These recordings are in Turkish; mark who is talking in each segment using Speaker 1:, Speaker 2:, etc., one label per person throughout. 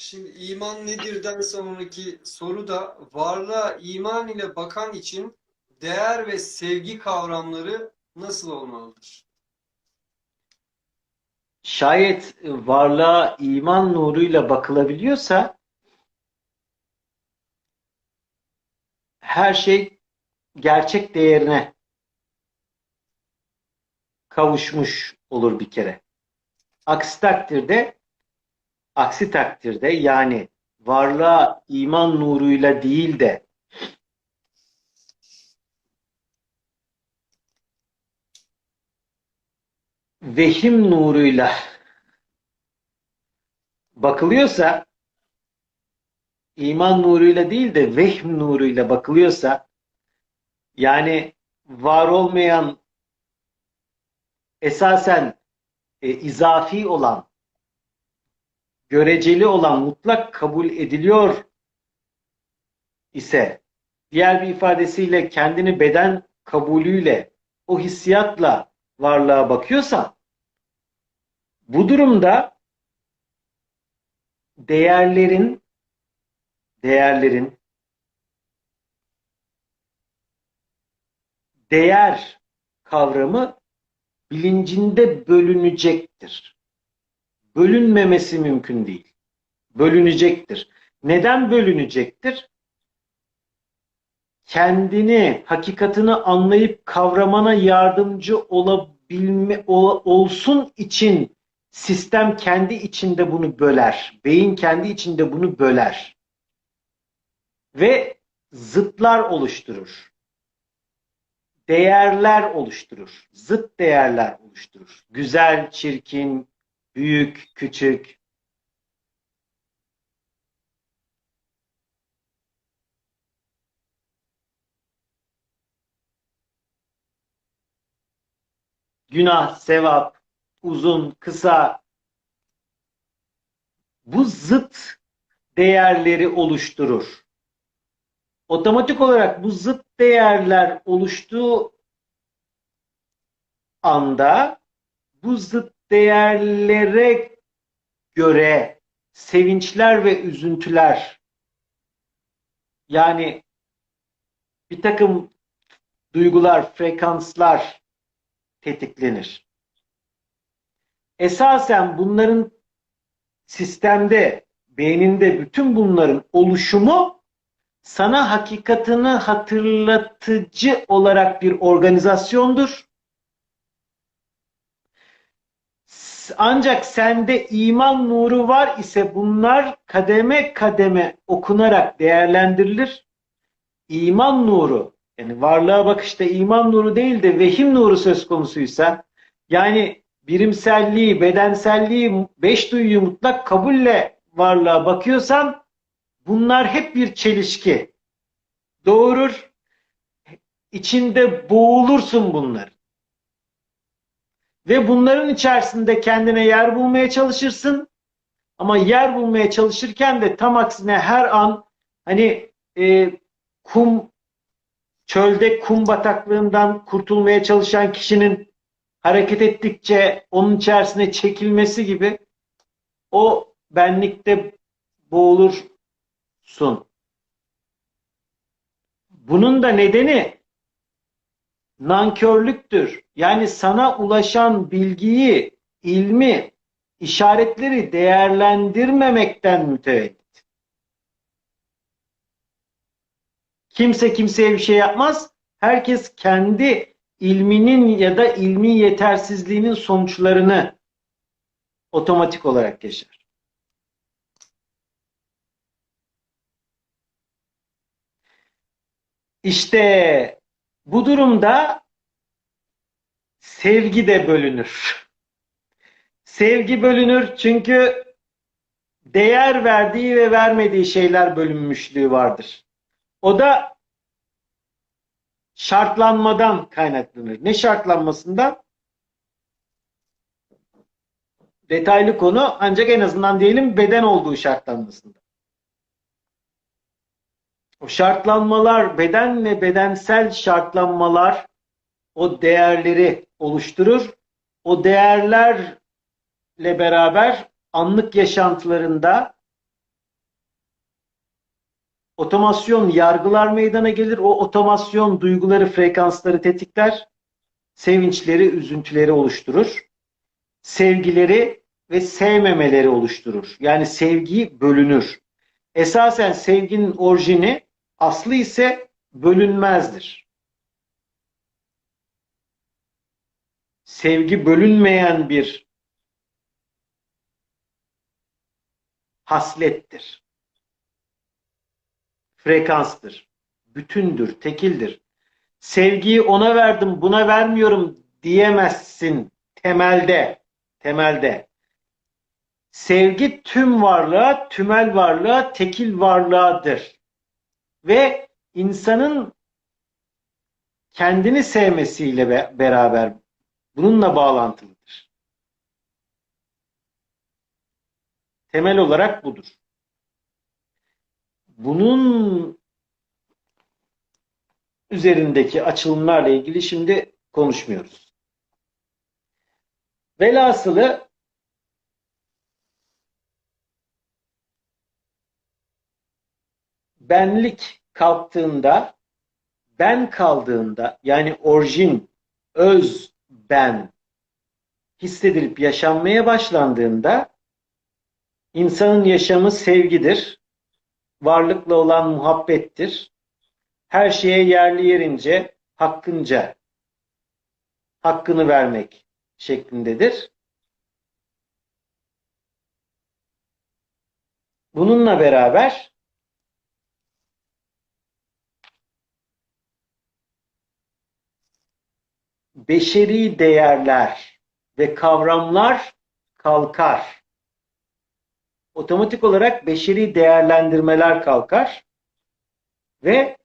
Speaker 1: Şimdi iman nedirden sonraki soru da varlığa iman ile bakan için değer ve sevgi kavramları nasıl olmalıdır?
Speaker 2: Şayet varlığa iman nuruyla bakılabiliyorsa her şey gerçek değerine kavuşmuş olur bir kere. Aksi takdirde aksi takdirde yani varlığa iman nuruyla değil de vehim nuruyla bakılıyorsa iman nuruyla değil de vehm nuruyla bakılıyorsa yani var olmayan esasen e, izafi olan göreceli olan mutlak kabul ediliyor ise diğer bir ifadesiyle kendini beden kabulüyle o hissiyatla varlığa bakıyorsan bu durumda değerlerin değerlerin değer kavramı bilincinde bölünecektir. Bölünmemesi mümkün değil. Bölünecektir. Neden bölünecektir? Kendini, hakikatini anlayıp kavramana yardımcı olabilme ol- olsun için sistem kendi içinde bunu böler. Beyin kendi içinde bunu böler. Ve zıtlar oluşturur. Değerler oluşturur. Zıt değerler oluşturur. Güzel, çirkin, büyük, küçük. Günah, sevap, uzun, kısa. Bu zıt değerleri oluşturur. Otomatik olarak bu zıt değerler oluştuğu anda bu zıt değerlere göre sevinçler ve üzüntüler yani bir takım duygular, frekanslar tetiklenir. Esasen bunların sistemde, beyninde bütün bunların oluşumu sana hakikatini hatırlatıcı olarak bir organizasyondur. Ancak sende iman nuru var ise bunlar kademe kademe okunarak değerlendirilir. İman nuru yani varlığa bakışta iman nuru değil de vehim nuru söz konusuysa yani birimselliği, bedenselliği, beş duyuyu mutlak kabulle varlığa bakıyorsan bunlar hep bir çelişki. Doğurur, içinde boğulursun bunları. Ve bunların içerisinde kendine yer bulmaya çalışırsın. Ama yer bulmaya çalışırken de tam aksine her an hani e, kum çölde kum bataklığından kurtulmaya çalışan kişinin hareket ettikçe onun içerisine çekilmesi gibi o benlikte boğulursun. Bunun da nedeni nankörlüktür. Yani sana ulaşan bilgiyi, ilmi, işaretleri değerlendirmemekten mütevellit. Kimse kimseye bir şey yapmaz. Herkes kendi ilminin ya da ilmi yetersizliğinin sonuçlarını otomatik olarak yaşar. İşte bu durumda sevgi de bölünür. Sevgi bölünür çünkü değer verdiği ve vermediği şeyler bölünmüşlüğü vardır. O da şartlanmadan kaynaklanır. Ne şartlanmasından? Detaylı konu ancak en azından diyelim beden olduğu şartlanmasında. O şartlanmalar, beden ve bedensel şartlanmalar o değerleri oluşturur. O değerlerle beraber anlık yaşantılarında otomasyon yargılar meydana gelir. O otomasyon duyguları, frekansları tetikler. Sevinçleri, üzüntüleri oluşturur. Sevgileri ve sevmemeleri oluşturur. Yani sevgi bölünür. Esasen sevginin orijini aslı ise bölünmezdir. Sevgi bölünmeyen bir haslettir. Frekanstır. Bütündür, tekildir. Sevgiyi ona verdim, buna vermiyorum diyemezsin temelde. Temelde. Sevgi tüm varlığa, tümel varlığa, tekil varlığadır. Ve insanın kendini sevmesiyle be- beraber bununla bağlantılıdır. Temel olarak budur. Bunun üzerindeki açılımlarla ilgili şimdi konuşmuyoruz. Velhasılı benlik kalktığında, ben kaldığında yani orijin, öz ben hissedilip yaşanmaya başlandığında insanın yaşamı sevgidir. Varlıkla olan muhabbettir. Her şeye yerli yerince, hakkınca hakkını vermek şeklindedir. Bununla beraber beşeri değerler ve kavramlar kalkar. Otomatik olarak beşeri değerlendirmeler kalkar ve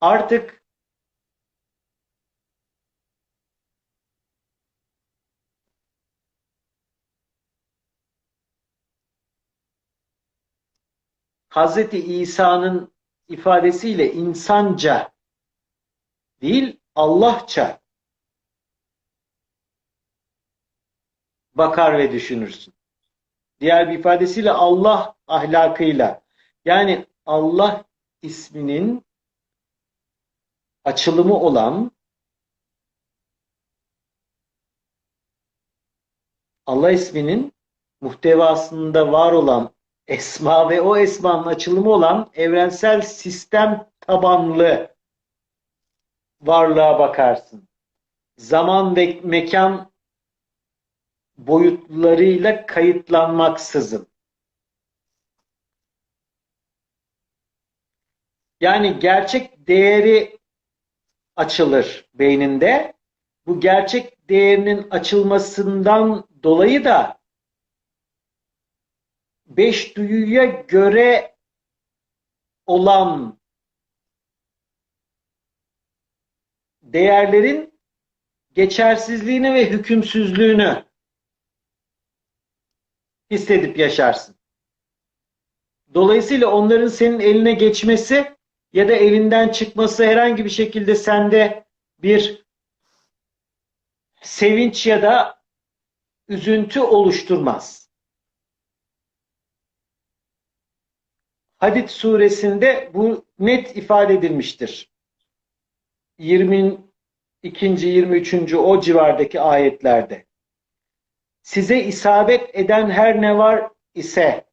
Speaker 2: artık Hazreti İsa'nın ifadesiyle insanca değil Allahça bakar ve düşünürsün. Diğer bir ifadesiyle Allah ahlakıyla yani Allah isminin açılımı olan Allah isminin muhtevasında var olan esma ve o esmanın açılımı olan evrensel sistem tabanlı varlığa bakarsın. Zaman ve mekan boyutlarıyla kayıtlanmaksızın. Yani gerçek değeri açılır beyninde. Bu gerçek değerinin açılmasından dolayı da beş duyuya göre olan değerlerin geçersizliğini ve hükümsüzlüğünü hissedip yaşarsın. Dolayısıyla onların senin eline geçmesi ya da elinden çıkması herhangi bir şekilde sende bir sevinç ya da üzüntü oluşturmaz. Hadid suresinde bu net ifade edilmiştir. 22. 23. o civardaki ayetlerde. Size isabet eden her ne var ise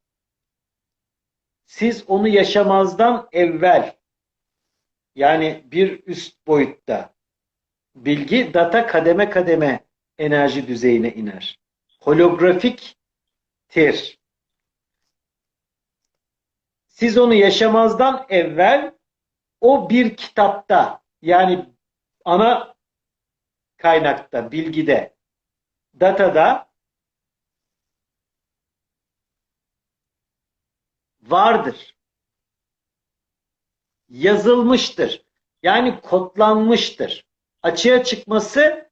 Speaker 2: siz onu yaşamazdan evvel yani bir üst boyutta bilgi data kademe kademe enerji düzeyine iner. Holografiktir. Siz onu yaşamazdan evvel o bir kitapta yani ana kaynakta, bilgide, datada vardır. Yazılmıştır. Yani kodlanmıştır. Açığa çıkması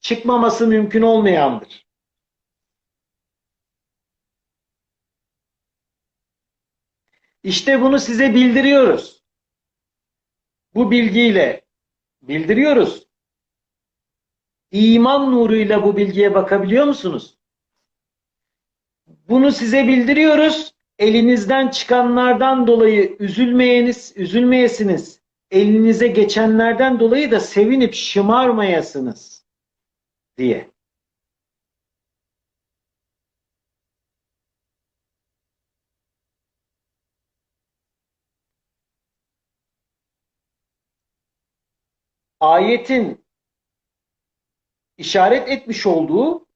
Speaker 2: çıkmaması mümkün olmayandır. İşte bunu size bildiriyoruz. Bu bilgiyle bildiriyoruz. İman nuruyla bu bilgiye bakabiliyor musunuz? Bunu size bildiriyoruz. elinizden çıkanlardan dolayı üzülmeyeniz, üzülmeyesiniz. Elinize geçenlerden dolayı da sevinip şımarmayasınız diye. Ayetin işaret etmiş olduğu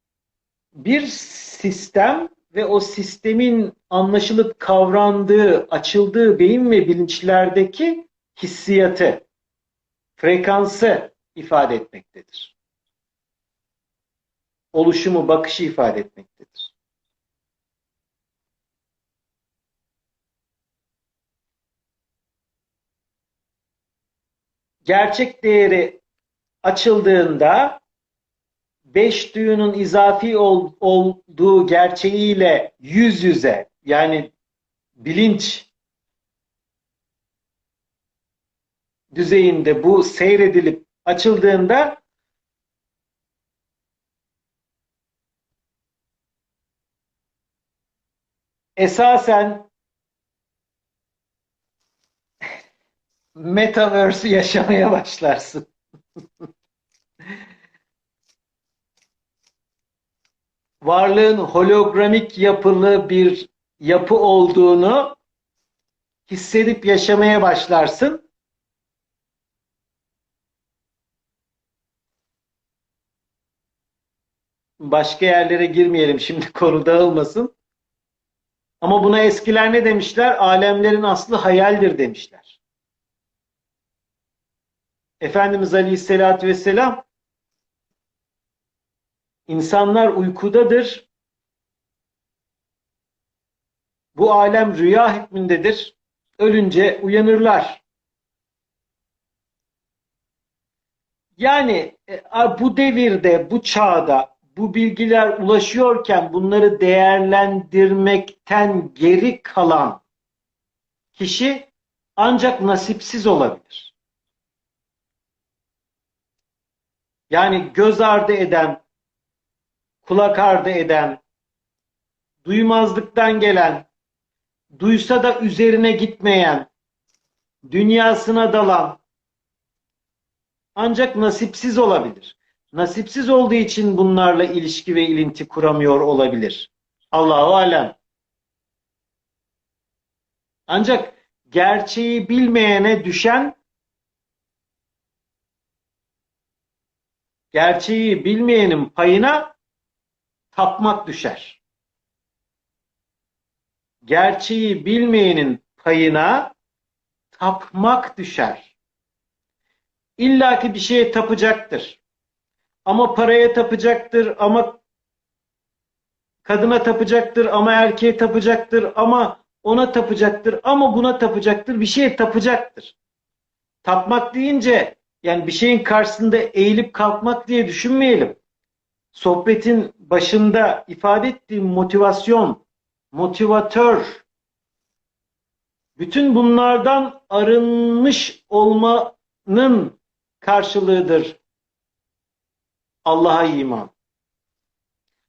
Speaker 2: bir sistem ve o sistemin anlaşılıp kavrandığı, açıldığı beyin ve bilinçlerdeki hissiyatı, frekansı ifade etmektedir. Oluşumu, bakışı ifade etmektedir. Gerçek değeri açıldığında beş duyunun izafi ol, olduğu gerçeğiyle yüz yüze yani bilinç düzeyinde bu seyredilip açıldığında esasen metaverse'ü yaşamaya başlarsın. varlığın hologramik yapılı bir yapı olduğunu hissedip yaşamaya başlarsın. Başka yerlere girmeyelim şimdi konu dağılmasın. Ama buna eskiler ne demişler? Alemlerin aslı hayaldir demişler. Efendimiz Aleyhisselatü Vesselam İnsanlar uykudadır. Bu alem rüya hükmündedir. Ölünce uyanırlar. Yani e, bu devirde, bu çağda bu bilgiler ulaşıyorken bunları değerlendirmekten geri kalan kişi ancak nasipsiz olabilir. Yani göz ardı eden, kulak ardı eden, duymazlıktan gelen, duysa da üzerine gitmeyen, dünyasına dalan ancak nasipsiz olabilir. Nasipsiz olduğu için bunlarla ilişki ve ilinti kuramıyor olabilir. Allahu alem. Ancak gerçeği bilmeyene düşen gerçeği bilmeyenin payına tapmak düşer. Gerçeği bilmeyenin payına tapmak düşer. İlla ki bir şeye tapacaktır. Ama paraya tapacaktır, ama kadına tapacaktır, ama erkeğe tapacaktır, ama ona tapacaktır, ama buna tapacaktır, bir şeye tapacaktır. Tapmak deyince yani bir şeyin karşısında eğilip kalkmak diye düşünmeyelim sohbetin başında ifade ettiğim motivasyon, motivatör, bütün bunlardan arınmış olmanın karşılığıdır Allah'a iman.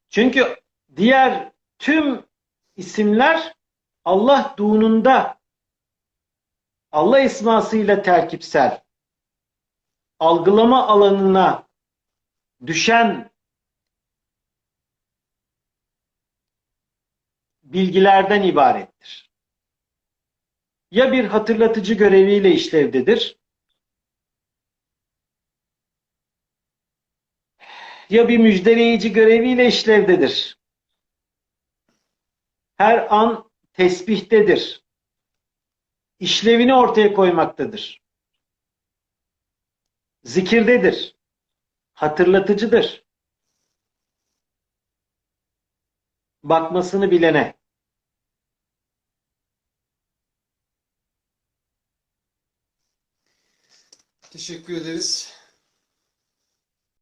Speaker 2: Çünkü diğer tüm isimler Allahduğununda Allah ismasıyla terkipsel algılama alanına düşen bilgilerden ibarettir. Ya bir hatırlatıcı göreviyle işlevdedir, ya bir müjdeleyici göreviyle işlevdedir. Her an tesbihtedir. İşlevini ortaya koymaktadır. Zikirdedir. Hatırlatıcıdır. Bakmasını bilene.
Speaker 1: Teşekkür ederiz.